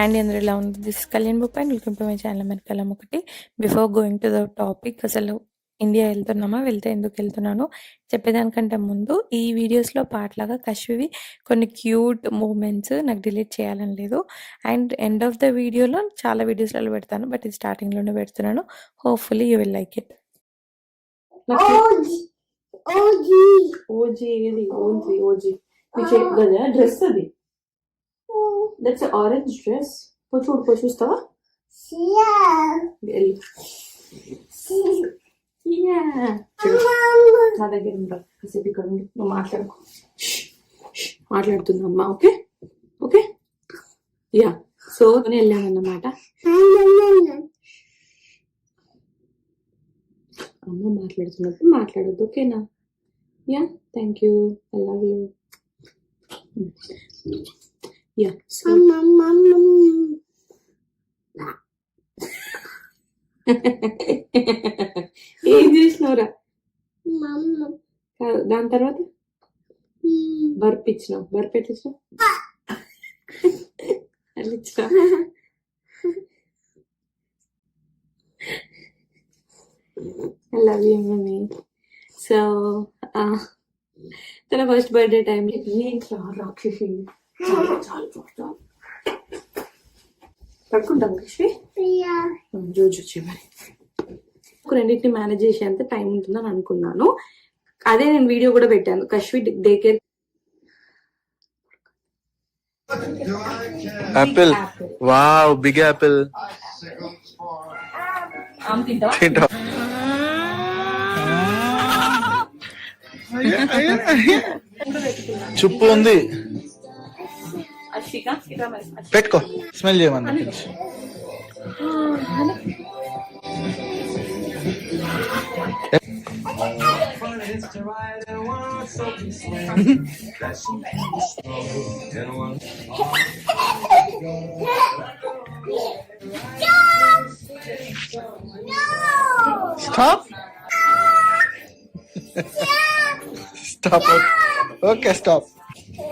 And అందరూ ఎలా ఉంది? This Kalyan book and welcome to my channel మన కలం ఒకటి. Before going to the topic అసలు ఇండియా వెళ్తున్నామా? వెళ్తే ఎందుకు వెళ్తున్నాను? చెప్పేదానికంటే ముందు ఈ వీడియోస్లో పాటలాగా కశ్వివి కొన్ని క్యూట్ మూమెంట్స్ నాకు డిలీట్ చేయాలని లేదు. అండ్ ఎండ్ ఆఫ్ ద వీడియోలో చాలా వీడియోస్లలో పెడతాను బట్ ఇది స్టార్టింగ్లోనే పెడుతున్నాను. Hopefully you will like it OG OG OG ఏది? ఓజీ డ్రెస్ అది? దట్స్ ఆరెంజ్ డ్రెస్ పో చూడు పో చూస్తావా. నా దగ్గర ఉండరా కాసేపు ఇక్కడ ఉండు. నువ్వు మాట్లాడుకో. మాట్లాడుతుంది అమ్మా ఓకే? ఓకే యా సో వెళ్ళామన్నమాట. అమ్మ మాట్లాడుతున్నప్పుడు మాట్లాడొద్దు ఓకేనా? Yeah thank you I love ya so ఏం చేసినావురా? కాదు, దాని తర్వాత? బర్ప్ ఇచ్చినావు. Burp I love you mummy so తన ఫస్ట్ బర్త్డే టైం ఏంట్రా రాక్షసి చాలు చాలు చాలు. చాలు పడుకుంటాం కృష్ణి చివరి ఒక రెండింటిని మేనేజ్ చేసేంత టైం ఉంటుందని అనుకున్నాను అదే నేను వీడియో కూడా పెట్టాను Kashvi day care Apple. Wow, big apple. తింటా. చుప్పు ఉంది. పెట్టుకో smell No! Stop. Stop. Stop. Okay, stop.